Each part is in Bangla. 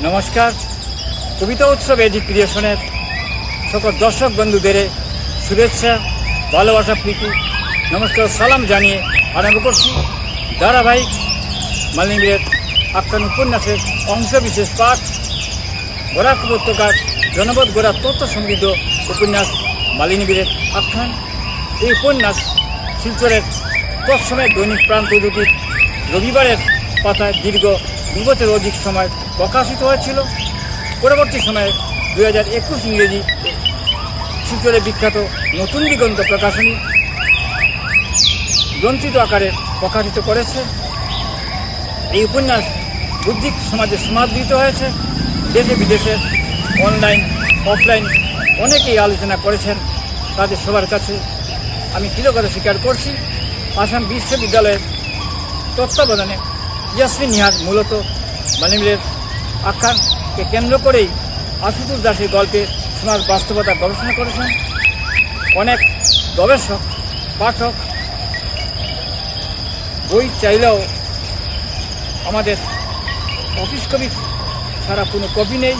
নমস্কার। কবিতা উৎসব এডি ক্রিয়েশনের সকল দর্শক বন্ধুদের শুভেচ্ছা, ভালোবাসা, প্রীতি। নমস্কার, সালাম জানিয়ে আরম্ভ করছি। ধারাবাহিক মালিনীর আখ্যান উপন্যাসের অংশ বিশেষ পাঠ। গোড়াক উপত্যকার জনপদ গোড়া তথ্য সমৃদ্ধ উপন্যাস মালিনীবীরের আখ্যান। এই উপন্যাস শিলচরের তৎসময়ের দৈনিক প্রান্ত দুটির রবিবারের পাতায় দীর্ঘ দু বছর অধিক সময় প্রকাশিত হয়েছিল। পরবর্তী সময়ে দুই হাজার একুশ ইংরেজি শিলচরে বিখ্যাত নতুন দিগন্ত প্রকাশনী গ্রন্থিত আকারে প্রকাশিত করেছে। এই উপন্যাস বুদ্ধিক সমাজে সমাদৃত হয়েছে। দেশে বিদেশে অনলাইন অফলাইন অনেকেই আলোচনা করেছেন। তাদের সবার কাছে আমি কৃতজ্ঞতা স্বীকার করছি। আসাম বিশ্ববিদ্যালয়ের তত্ত্বাবধানে ইয়াসমিন নিহার মূলত মানিমিলের আখ্যানকে কেন্দ্র করেই আশুতোষ দাসের গল্পে সমাজ বাস্তবতা গবেষণা করেছেন অনেক গবেষক, পাঠক। বই চাইলেও আমাদের অফিস কবি ছাড়া কোনো কবি নেই।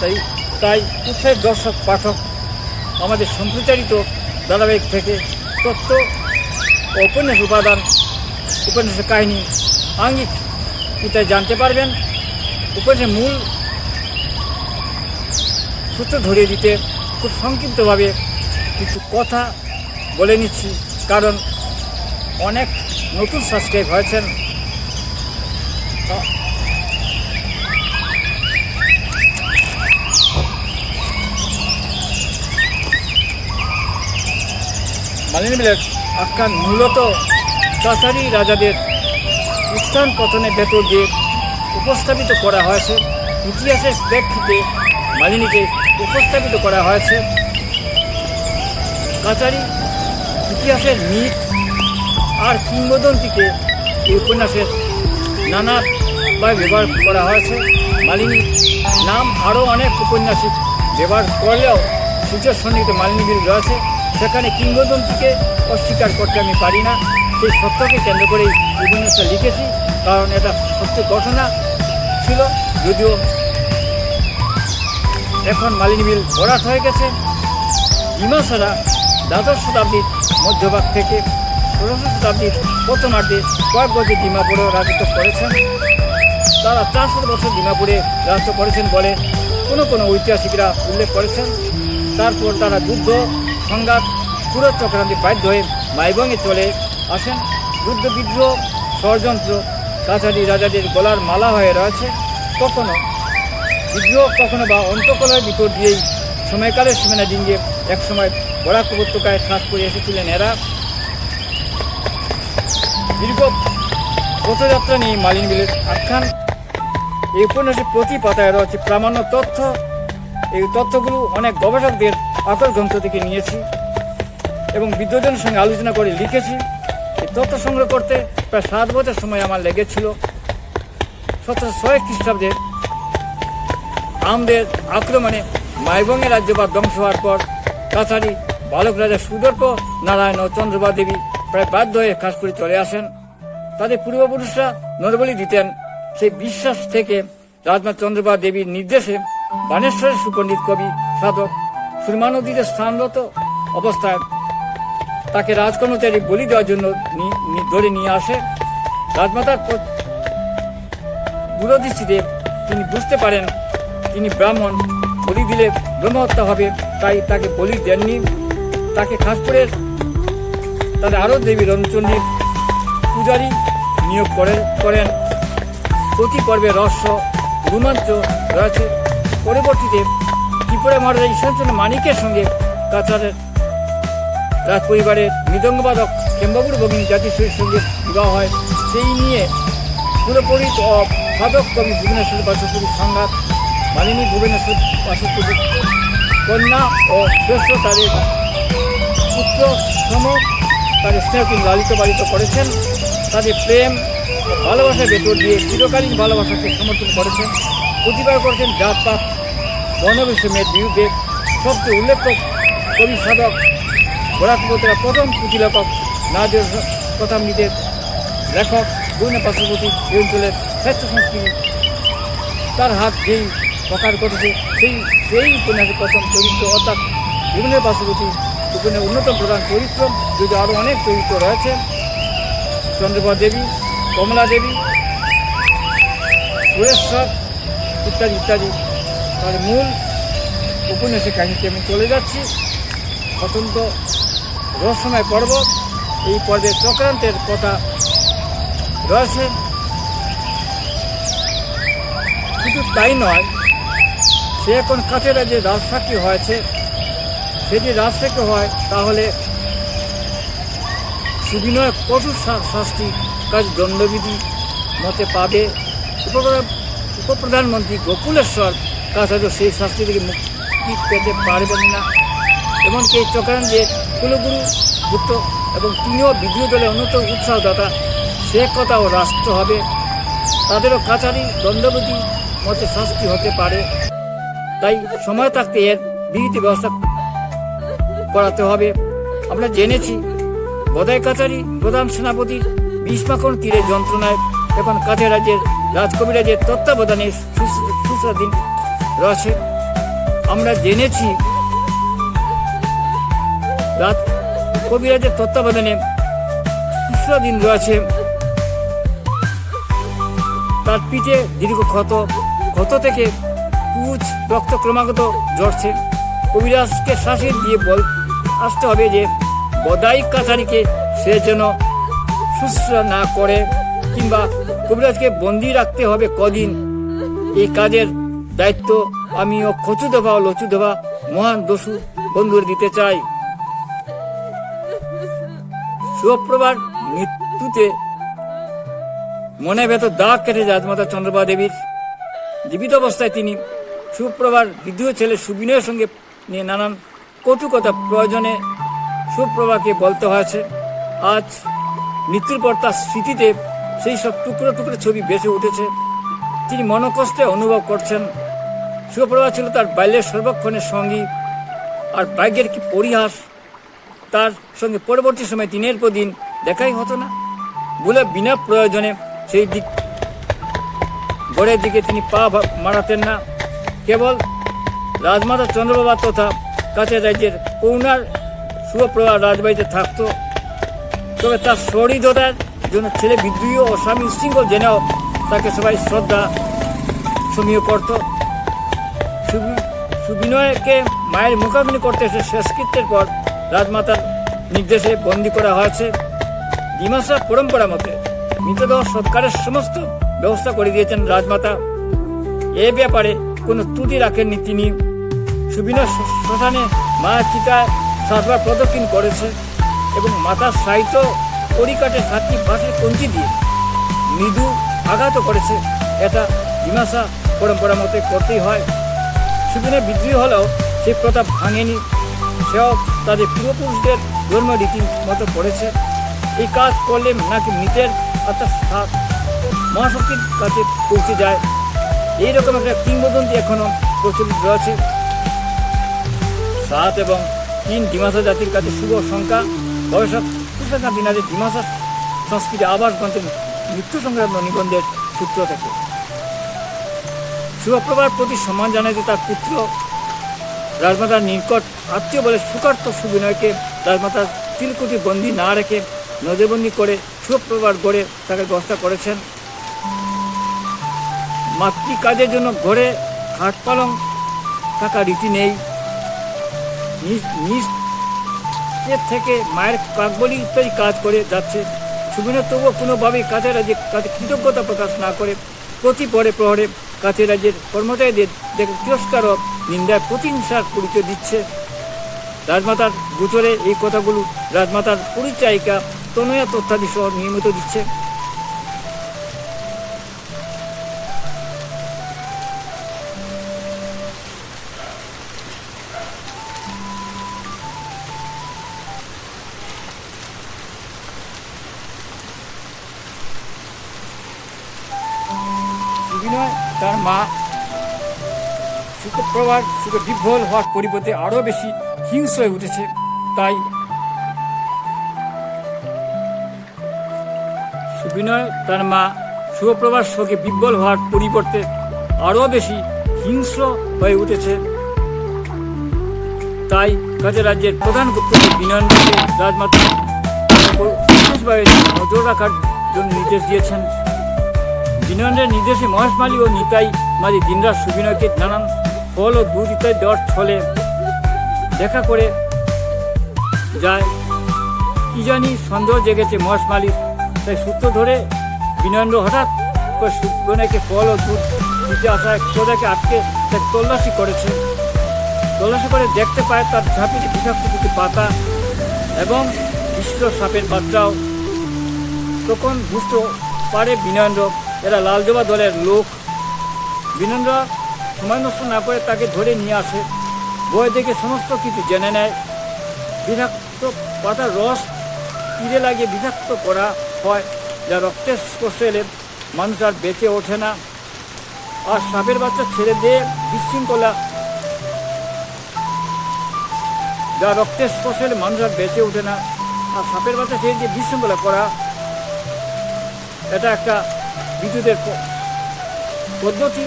তাই তাই উৎসাহের দর্শক, পাঠক, আমাদের সম্প্রচারিত ধারাবাহিক থেকে তথ্য উপন্যাস উপাদান, উপন্যাসের কাহিনী, আঙ্গিক ইত্যাদি জানতে পারবেন। উপন্যাসের মূল সূত্র ধরিয়ে দিতে খুব সংক্ষিপ্তভাবে কিছু কথা বলে নিচ্ছি। কারণ অনেক নতুন সাবস্ক্রাইব হয়েছেন। মালিনী মিলের আখ্যান মূলত কাছারি রাজাদের উত্থান পতনের ভেতর দিয়ে উপস্থাপিত করা হয়েছে। ইতিহাসের প্রেক্ষিতে মালিনীকে উপস্থাপিত করা হয়েছে। কাছারি ইতিহাসের মিথ আর কিংবদন্তিকে এই উপন্যাসের নানা বা ব্যবহার করা হয়েছে। মালিনী নাম আরও অনেক উপন্যাসিক ব্যবহার করলেও সূর্য সন্নিহিত মালিনী বিল রয়েছে সেখানে কিংবদন্তিকে অস্বীকার করতে আমি পারি না। সেই সত্যকে কেন্দ্র করেই উপন্যাসটা লিখেছি, কারণ এটা সত্য ঘটনা ছিল, যদিও এখন মালিনী বিল ভরাট হয়ে গেছে। মীমাংসারা দ্বাদশ শতাব্দীর মধ্যভাগ থেকে ষোড়শ শতাব্দীর প্রথমার্ধে কয়েক বছর ডিমাপুরে রাজত্ব করেছেন। তারা চারশো বছর ডিমাপুরে রাজত্ব করেছেন বলে কোনো কোনো ঐতিহাসিকরা উল্লেখ করেছেন। তারপর তারা যুদ্ধ, সংঘাত, পুরো চক্রান্তে বাধ্য হয়ে মাইবঙ্গে চলে আসেন। যুদ্ধ বিদ্রোহ, ষড়যন্ত্র কাছারি রাজাদের গলার মালা হয়ে রয়েছে। কখনো বিদ্রোহ, কখনো বা অন্তকলার ভিতর দিয়েই সময়কালের সীমানা ডিঙ্গে একসময় বরাক উপত্যকায় খাস করে এসেছিলেন এরা। দীর্ঘ পথযাত্রা নিয়ে মালিন বিলের আখ্যান। এই উপন্যাসের প্রতি পাতায় রয়েছে প্রামাণ্য তথ্য। এই তথ্যগুলো অনেক গবেষকদের আকর গ্রন্থ থেকে নিয়েছি এবং বিদ্যুতের সঙ্গে আলোচনা করে লিখেছি। এই তথ্য সংগ্রহ করতে প্রায় সাত বছর সময় আমার লেগেছিল। সতেরোশো ছয় খ্রিস্টাব্দে আমদের আক্রমণে মাইবঙ্গের রাজ্যপাত ধ্বংস হওয়ার পর কাছারি বালক রাজা সুদর্প নারায়ণ ও চন্দ্রবা দেবী প্রায় বাধ্য হয়ে কাশপুরে চলে আসেন। তাদের পূর্বপুরুষরা নরবলি দিতেন। সেই বিশ্বাস থেকে রাজমা চন্দ্রবা দেবীর নির্দেশে বানেশ্বরের সুপণ্ডিত কবি সাধক সুরমা নদীতে স্থানরত অবস্থায় তাকে রাজকর্মচারী বলি দেওয়ার জন্য ধরে নিয়ে আসে। রাজমাতার দূরদৃষ্টিতে তিনি বুঝতে পারেন, তিনি ব্রাহ্মণ, বলি দিলে ব্রহ্মহত্যা হবে, তাই তাকে বলি দেননি। তাকে খাস করে তাদের আরও দেবী রণচণ্ডীর পূজারী নিয়োগ করে করেন। প্রতি পর্বে রহস্য, রোমাঞ্চ রয়েছে। পরবর্তীতে ত্রিপুরা মহারাজা ঈশ্বরচন্দ্র মানিকের সঙ্গে কাছাড়ের রাজ পরিবারের মৃদঙ্গবাদক কেম্বাবুর ভগিনী জাতিশ্বরীর সঙ্গে বিবাহ হয়। সেই নিয়ে পুরোপুরি সাধক কবি ভুবনেশ্বর বাসপুরীর সংঘাত, মালিনী ভুবনেশ্বর বাসপুরীর কন্যা ও শ্রেষ্ঠ তাদের পুত্র সম তাদের স্নেহকে লালিত পালিত করেছেন। তাদের প্রেম ও ভালোবাসার ভেতর দিয়ে চিরকালীন ভালোবাসাকে সমর্থন করেছেন। প্রতিবার করেছেন জাতপাত বর্ণবিষমের বিরুদ্ধে সবচেয়ে উল্লেখ্য কবি সাধক বরাকবতরা প্রথম পুঁথি লেখক নাজর কথামৃতের লেখক বৈন পার্শ্ববর্তী এই অঞ্চলের শ্রেষ্ঠ সংস্কৃতি তার হাত যেই প্রকার ঘটেছে, সেই সেই উপন্যাসের প্রথম চরিত্র অর্থাৎ বিভিন্ন পার্শ্ববর্তী উপন্যাসের অন্যতম প্রধান চরিত্র, যদি আরও অনেক চরিত্র রয়েছে চন্দ্রপ্রভা দেবী, কমলা দেবী, সুরেশ্বর ইত্যাদি ইত্যাদি। তাহলে মূল উপন্যাসের কাহিনীতে আমি চলে যাচ্ছি। অত্যন্ত রহস্যময় পর্ব এই পর্বে চক্রান্তের কথা রয়েছে। শুধু তাই নয়, সে এখন কাছেরা যে রাজসাক্ষী হয়েছে, সে যে রাজসাক্ষী হয়, তাহলে সুবিনয় কঠোর শাস্তি কাজ দণ্ডবিধি মতে পাবে। উপপ্রধান উপপ্রধানমন্ত্রী গোকুলেশ্বর কাছাড়ও সেই শাস্তি থেকে মুক্তি পেতে পারবেন না। এমনকি এই চক্রান্তে কুলগুরু যুক্ত এবং তিনিও বিদ্রোহী দলের অন্যতম উৎসাহদাতা। সে কথাও রাষ্ট্র হবে। তাদেরও কাছারি দণ্ডবিধি মতে শাস্তি হতে পারে। তাই সময় থাকতে এর বিহিত ব্যবস্থা করাতে হবে। আমরা জেনেছি বদাই কাছারি প্রধান সেনাপতির বিস্মাকন তীরে যন্ত্রণায় এখন কাছে রাজ্যের রাজকবিরাজের তত্ত্বাবধানে সুস- সুস্বাধীন রয়েছে। আমরা জেনেছি রাজ কবিরাজের তত্ত্বাবধানে সুস্বাধীন রয়েছে। তার পিঠে দীর্ঘ ক্ষত ক্ষত থেকে পুজ রক্ত ক্রমাগত ঝরছে। কবিরাজকে শাসিয়ে দিয়ে বল আসতে হবে যে বদাই কাছারিকে সে যেন শুশ্রূষা না করে কিংবা কবিরাজকে বন্দি রাখতে হবে কদিন। এই কাজের দায়িত্ব আমি ও খচু দেবা লচু দেবা মহান দস্যু বন্ধুর দিতে চাই। সুপ্রভার মৃত্যুতে মনে ভেতর দাগ কেটে রাজমাতা চন্দ্রবা দেবীর। জীবিত অবস্থায় তিনি সুপ্রভার বিদ্রোহ ছেলে সুবিনয়ের সঙ্গে নিয়ে নানান কটু কথা প্রয়োজনে সুপ্রভাকে বলতে হয়েছে, আজ মৃত্যুর পর তার স্মৃতিতে সেই সব টুকরো টুকরো ছবি বেঁচে উঠেছে। তিনি মনকষ্টে অনুভব করছেন। সুপ্রভা ছিল তার বাল্যের সর্বক্ষণের সঙ্গী। আর ভাগ্যের কি পরিহাস তার সঙ্গে পরবর্তী সময় দিনের পর দিন দেখাই হতো না। বলে বিনা প্রয়োজনে সেই দিক গড়ের দিকে তিনি পা মারাতেন না। কেবল রাজমাতা চন্দ্রবাবা তথা কাছে রাজ্যের করুণার সুপ্রভা রাজবাড়িতে থাকতো। তবে তার সহৃদতার জন্য ছেলে বিদ্রোহী ও স্বামী শৃঙ্খল জেনেও তাকে সবাই শ্রদ্ধা সমীহ করত। সুবিনয়কে মায়ের মুখাগ্নি করতে এসে শেষকৃত্যের পর রাজমাতার নির্দেশে বন্দী করা হয়েছে। ডিমাসা পরম্পরা মতে মৃতদেহ সৎকারের সমস্ত ব্যবস্থা করে দিয়েছেন রাজমাতা। এ ব্যাপারে কোনো ত্রুটি রাখেননি তিনি। সুবিনয় শ্মশানে মা চিতা সাতবার প্রদক্ষিণ করেছে এবং মাতার সাহিত্য পরিকাটে সাতটি বাঁশের কঞ্চি দিয়ে মৃদু আঘাত করেছে এটা ডিমাসা পরম্পরা মতে করতেই হয়। সুবিনয় বিদ্রোহী হলেও সেই প্রথা ভাঙেনি। সেও তাদের পূর্বপুরুষদের ধর্ম রীতি মতো করেছে। এই কাজ করলে নাকি মৃতের অর্থাৎ মহাশক্তির কাছে পৌঁছে যায়। এইরকম একটা কিংবদন্তি এখনও প্রচলিত রয়েছে। সাত এবং তিন ডিমাসা জাতির কাছে শুভ সংখ্যা গবেষক সুশান্ত দিনারের ডিমাসা সংস্কৃতি আবাস গ্রন্থের মৃত্যু সংক্রান্ত নিবন্ধের সূত্র থেকে। শুভপ্রভার প্রতি সম্মান জানাতে তার পুত্র রাজমাতার নিকট আত্মীয় বলে সুকার্ত সুবিনয়কে রাজমাতার তিলকুটি বন্দি না রেখে নজরবন্দি করে শুভপ্রভার গড়ে তাকে ব্যবস্থা করেছেন। মাতৃ কাজের জন্য ঘরে খাট পালং থাকা রীতি নেই। নিজ থেকে মায়ের কাকবলি ইত্যাদি কাজ করে যাচ্ছে। সুবিনয় তবুও কোনোভাবেই কাছে রাজ্যের কাছে কৃতজ্ঞতা প্রকাশ না করে প্রতি পরে প্রহরে কাছে রাজ্যের কর্মচারীদের দেখে তিরস্কার নিন্দার প্রতিহিংসার পরিচয় দিচ্ছে। রাজমাতার গুচরে এই কথাগুলো রাজমাতার পরিচায়িকা তনয়া তথ্যাদি সহ নিয়মিত দিচ্ছে। তার মা সুখপ্রভার সুখে বিভ্রল হওয়ার পরিবর্তে আরও বেশি হিংস্র হয়ে উঠেছে, তাই সুবিনয়, তার মা শুভপ্রভার শোকে বিব্বল হওয়ার পরিবর্তে আরও বেশি হিংস্র হয়ে উঠেছে। তাই কাজে রাজ্যের প্রধান গুপ্তকে বিনয়নকে রাজমাতা বিশেষভাবে নজর রাখার জন্য নির্দেশ দিয়েছেন। বিনয়নের নির্দেশে মহেশ মালি ও নিতাই মালি দিনরাত সুবিনয়কে নানান ফল ও দুধ ছলে। দেখা করে যায়, কি জানি সন্দেহ জেগেছে মহেশ মালিক। তাই সূত্র ধরে বিনয়েন্দ্র হঠাৎ করে সুবিনয়কে ফল ও দুধ দিতে আসায় সোদাকে আটকে তাকে তল্লাশি করেছে। তল্লাশি করে দেখতে পায় তার ঝাঁপিতে বিষাক্ত দুটি পাতা এবং বিশ্ব সাপের বাচ্চাও। তখন বুঝতে পারে বিনয়েন্দ্র, এরা লালজবা দলের লোক। বিনন্দ্র সময় নষ্ট না করে তাকে ধরে নিয়ে আসে। বই দেখে সমস্ত কিছু জেনে নেয়। বিষাক্ত পাতার রস তীরে লাগিয়ে বিষাক্ত করা হয়, যা রক্তের স্পর্শে এলে মানুষ আর বেঁচে ওঠে না। আর সাপের বাচ্চা ছেড়ে দিয়ে বিশৃঙ্খলা, যা রক্তের স্পর্শে এলে মানুষ আর বেঁচে ওঠে না। আর সাপের বাচ্চা ছেড়ে দিয়ে বিশৃঙ্খলা করা, এটা একটা বিদ্যুতের পদ্ধতি।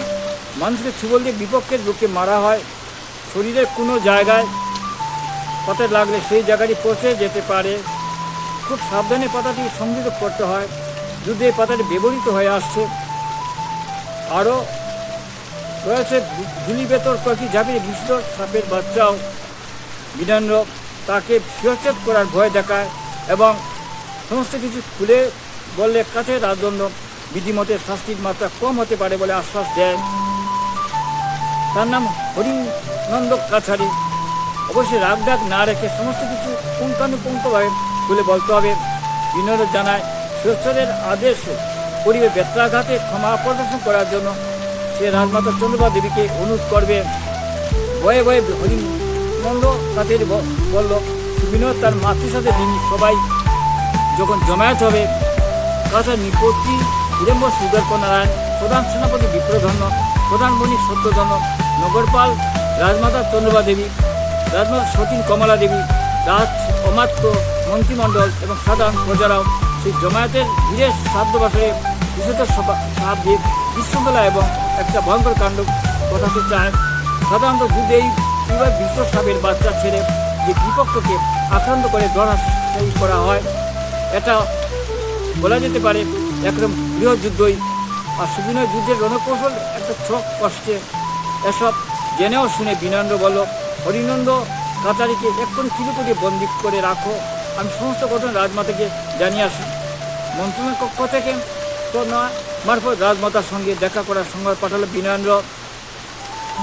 মানুষকে ছুবল দিয়ে বিপক্ষের লোককে মারা হয়। শরীরের কোনো জায়গায় পাতা লাগলে সেই জায়গাটি পচে যেতে পারে। খুব সাবধানে পাতাটি সংযুক্ত করতে হয়। যুদ্ধে এই পাতাটি ব্যবহৃত হয়ে আসছে। আরও রয়েছে ধুলি বেতর কয়েকটি ঝাঁপিয়ে বিশুদ্ধ সাপের বাচ্চাও। বিনন্দ্র তাকে শিরচ্ছেদ করার ভয় দেখায় এবং সমস্ত কিছু খুলে বললে কাছে রাজদণ্ড বিধিমতে শাস্তির মাত্রা কম হতে পারে বলে আশ্বাস দেয়। তার নাম হরিনন্দ কাছারি। অবশ্যই রাগ ডাক না রেখে সমস্ত কিছু পুঙ্খানুপুঙ্খভাবে খুলে বলতে হবে। বিনোদ জানায় সুরেশ্বরের আদেশ পরিবে বেত্রাঘাতে ক্ষমা প্রদর্শন করার জন্য সে রাজমাতা চন্দ্রবা দেবীকে অনুরোধ করবে। ভয়ে ভয়ে হরিনন্দ কাছের বলল বিনোদ তার মাতৃর সাথে তিনি সবাই যখন জমায়েত হবে কাছে নিপত্তি হিরম্ব সুদর্প নারায়ণ প্রধান সেনাপতি বিপ্রধন্য প্রধান বণিক সত্যধন্য নগরপাল রাজমাতা চন্দ্রবা দেবী, রাজমাতা সতীন কমলা দেবী, রাজ অমাত্য মন্ত্রিমণ্ডল এবং সাধারণ প্রজারাও সেই জমায়েতের ধীরে সাধ্য বছরে বিশুদ্ধ সাপ দিয়ে বিশৃঙ্খলা এবং একটা ভয়ঙ্কর কাণ্ড ঘটাতে চায়। সাধারণত যুদ্ধে এই বিশ্ব সাপের বাচ্চা ছেড়ে যে বিপক্ষকে আক্রান্ত করে ধরাশায়ী করা হয়, এটা বলা যেতে পারে একরকম গৃহযুদ্ধই আর সুবিনয় যুদ্ধের রণকৌশল, একটা ছক কষ্টে। এসব জেনেও শুনে বিনন্দ বলল হরিনন্দ, কাতারিকে এক্ষুনি চিরকুটি বন্দি করে রাখো? আমি সমস্ত ঘটনা রাজমাতাকে জানিয়ে আসি। মন্ত্রণালয় কক্ষ থেকে তো নয়, মারফত রাজমাতার সঙ্গে দেখা করার সংবাদ পাঠালো বিনয়েন্দ্র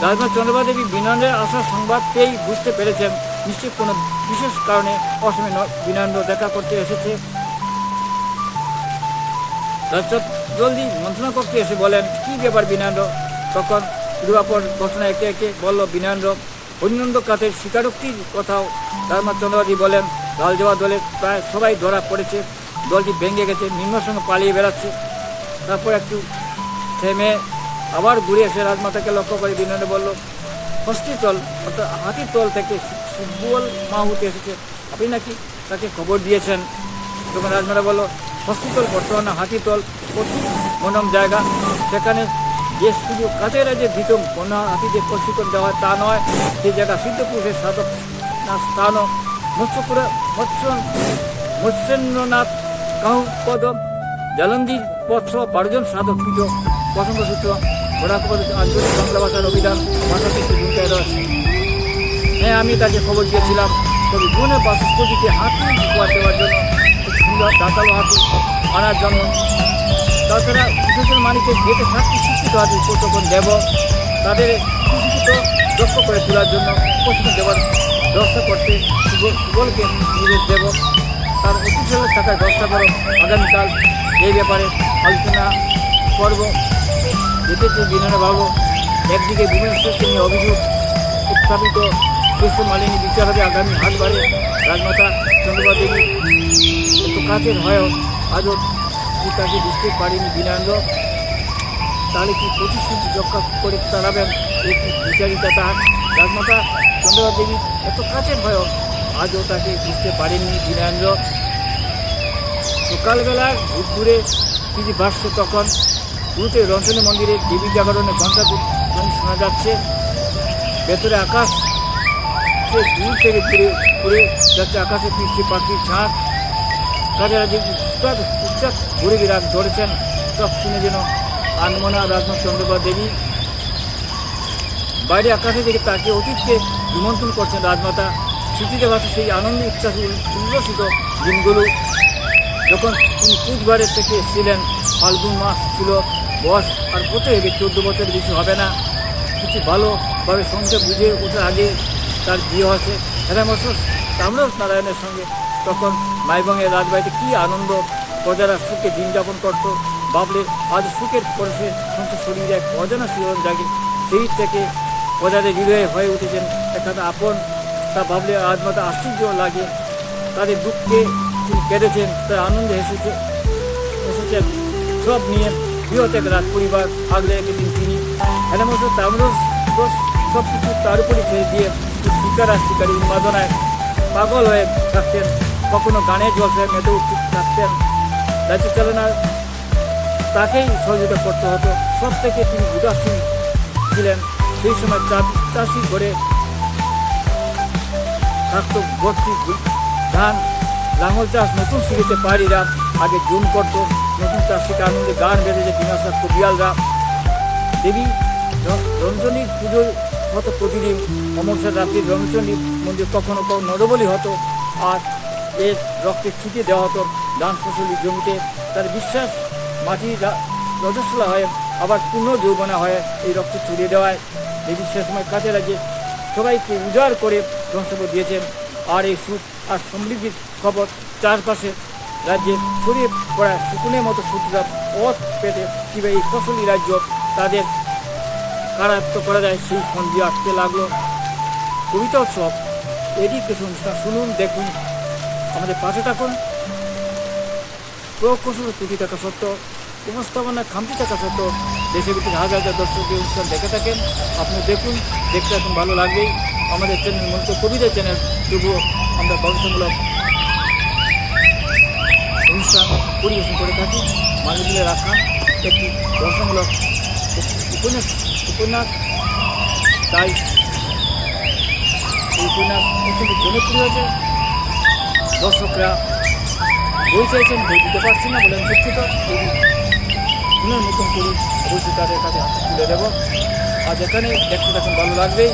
রাজমাতা চন্দ্রবা দেবী বিনয়েন্দ্রের আসার সংবাদ পেয়েই বুঝতে পেরেছেন, নিশ্চয়ই কোনো বিশেষ কারণে অসমে ন- বিনয়েন্দ্র দেখা করতে এসেছে। জলদি মন্ত্রণা কক্ষে এসে বলেন, কি ব্যাপার বিনয়েন্দ্র তখন পূর্বাপর ঘটনা একে একে বলল বিনয়েন্দ্র হরিনন্দ কাতের স্বীকারোক্তির কথাও রাজমা চন্দ্রবাদী বলেন। লাল লালজবা দলের প্রায় সবাই ধরা পড়েছে। দলটি ভেঙে গেছে, নিম্ন সঙ্গে পালিয়ে বেড়াচ্ছে। তারপর একটু থেমে আবার ঘুরে এসে রাজমাতাকে লক্ষ্য করে বিনয়েন্দ্র বলল হস্তিতল অর্থাৎ হাতির তল থেকে সুবল মাহুতি এসেছে। আপনি নাকি তাকে খবর দিয়েছেন? তখন রাজমাতা বলল হস্তিতল বর্তমানে হাতিতল অতি মনম জায়গা। সেখানে যে শুধু কাছে রাজ্যে ভীত বন্য হাতিদের প্রশিক্ষণ দেওয়া তা নয়, সেই জায়গা সিদ্ধ পুরুষের সাধক স্থানও। মৎস্যপুরা মৎস্য মৎস্যেন্দ্রনাথ কাহুপদ জালন্দির পথ বারোজন সাধক পীঠ প্রসঙ্গসূত্র ঘোড়াপদ আঞ্চলিক বাংলা ভাষার অভিধান ভাষা থেকে ভূমিকায় রয়েছে। হ্যাঁ আমি তাকে খবর দিয়েছিলাম, তবে গুণের বাসস্পতিকে হাতি দেওয়ার জন্য দাঁতালো আনার জন্য তাছাড়া বিশেষণ মানিকের বিয়েতে সাতটি শিক্ষিত হাতি প্রতক্ষণ দেব। তাদের শিক্ষিত দক্ষ করে তোলার জন্য প্রশ্ন দেওয়ার ব্যবস্থা করতে সুবলকে নির্দেশ দেব। তার অতিশয় থাকার ব্যবস্থা করো আগামীকাল এই ব্যাপারে আলোচনা করব। যেতে বিনয় ভাবো একদিকে ভুবনেশ্বরকে নিয়ে অভিযোগ উত্থাপিত। কৃষ্ণ মালিনী বিচার হবে আগামী হাটবারে রাজমাতা চন্দ্রবা দেবী একটু কাছের হয়েও আজও কি তাকে বুঝতে পারিনি বিনন্দ তাহলে কি প্রতিশ্রুতি রক্ষা করে এই কি বিচারিতা তার? রাজমাতা চন্দ্রবা দেবী এত কাছের হয়েও আজও তাকে বুঝতে পারেননি বীরেন্দ্র সকালবেলা ঘুরে তিনি ভাসছে তখন শুরুতে রঞ্জনী মন্দিরে দেবী জাগরণে ঘণ্টা ধ্বনি শোনা যাচ্ছে। ভেতরে আকাশ, সে দূর থেকে ঘুরে ঘুরে যাচ্ছে আকাশে পিছিয়ে পাখির ঝাঁক কাজেরা যে উৎসাহ উৎসাহ ঘুরে বিরাট ধরেছেন। সব শুনে যেন আনমনা রাজনাথ চন্দ্রবা দেবী বাইরে আকাশে দেখে তাকে অতীতকে নিমন্ত্রণ করছেন রাজমাতা, স্মৃতিতে ভাষা সেই আনন্দ উচ্ছ্বাস উল্লসিত দিনগুলো। যখন তিনি কুচবাড়ির থেকে এসেছিলেন, ফাল্গুন মাস ছিল, বয়স আর কত হবে চোদ্দ বছর বেশি হবে না। কিছু ভালোভাবে সংসার বুঝে ওঠার আগে তার বিয়ে হয়েছে। হেরামস তামরস নারায়ণের সঙ্গে তখন মাইবঙ্গের রাজবাড়িতে কী আনন্দ, প্রজারা সুখে দিন যাপন করতো, বাবলে আজ সুখের পরশে সংসার শরীরে এক অজানা শিহরণ জাগে। সেই থেকে প্রজাদের হৃদয়ে হয়ে উঠেছেন একটা আপন। তা ভাবলে আজ মতো আশ্চর্য লাগে, তাদের দুঃখে তিনি কেঁদেছেন, তার আনন্দে হেসেছে এসেছেন সব নিয়ে বৃহৎ এক রাত পরিবার, আগলে রেখেছেন তিনি। এলামত তামরস সব কিছু তার উপরে ছেড়ে দিয়ে, শিকার আর শিকারী উন্মাদনায় পাগল হয়ে থাকতেন, কখনো গানে জলসায় মেতে উঠতে থাকতেন। রাজ্য চালনার তাকেই সহযোগিতা করতে হতো। সব থেকে তিনি উদাসীন ছিলেন। সেই সময় চা- চাষি ঘরে থাকতো ভর্তি ধান। লাঙল চাষ নতুন শিখেছে পাহাড়িরা আগে জুম করতো। নতুন চাষ শিখে আনন্দে গান বেঁধেছে বিনা থাকতো বিয়ালরা দেবী রঞ্জনীর পুজোর হতো প্রতিদিন অমরসার রাত্রি রঞ্জনী মন্দির কখনো কখনো নরবলি হতো আর এর রক্তে ছিটিয়ে দেওয়া হতো ধান ফসলি জমিতে তার বিশ্বাস মাটি রজস্বলা হয় আবার পূর্ণ যৌবনা হয় এই রক্ত ছড়িয়ে দেওয়ায়। দেবী সে সময় কাজে লাগে সবাইকে উজাড় করে ধ্বংসব দিয়েছেন। আর এই সুখ আর সমৃদ্ধির খবর চারপাশে রাজ্যে ছড়িয়ে পড়া শুকুনের মতো সূত্ররা পথ পেতে কীভাবে এই ফসলি রাজ্য তাদের কারাত্ম করা যায় সেই সন্ধি আটকে লাগল। কবিতা উৎসব। এদিকে অনুষ্ঠান শুনুন, দেখুন। আমাদের পাশে থাকুন। প্রকৌশল ত্রুটি থাকা সত্ত্বেও উপস্থাপনা খামতি থাকা সত্ত্বেও দেশে বিদেশে হাজার হাজার দর্শক অনুষ্ঠান দেখে থাকেন। আপনি দেখুন, দেখতে এখন ভালো লাগবেই আমাদের চ্যানেল মূলত কবিতা চ্যানেল তবুও আমরা গবেষণামূলক অনুষ্ঠান পরিবেশন করে থাকি। মানুষগুলো রাখা একটি গবেষণামূলক উপন্যাস উপন্যাস। তাই এই উপন্যাস অত্যন্ত জনপ্রিয় হয়েছে দর্শকরা বই চাইছেন, বই দিতে পারছি না বলে আমি দুঃখিত। যদি করি অবশ্যই তাদের কাছে তুলে দেবো। আজ এখানে দেখতে তখন ভালো লাগবেই।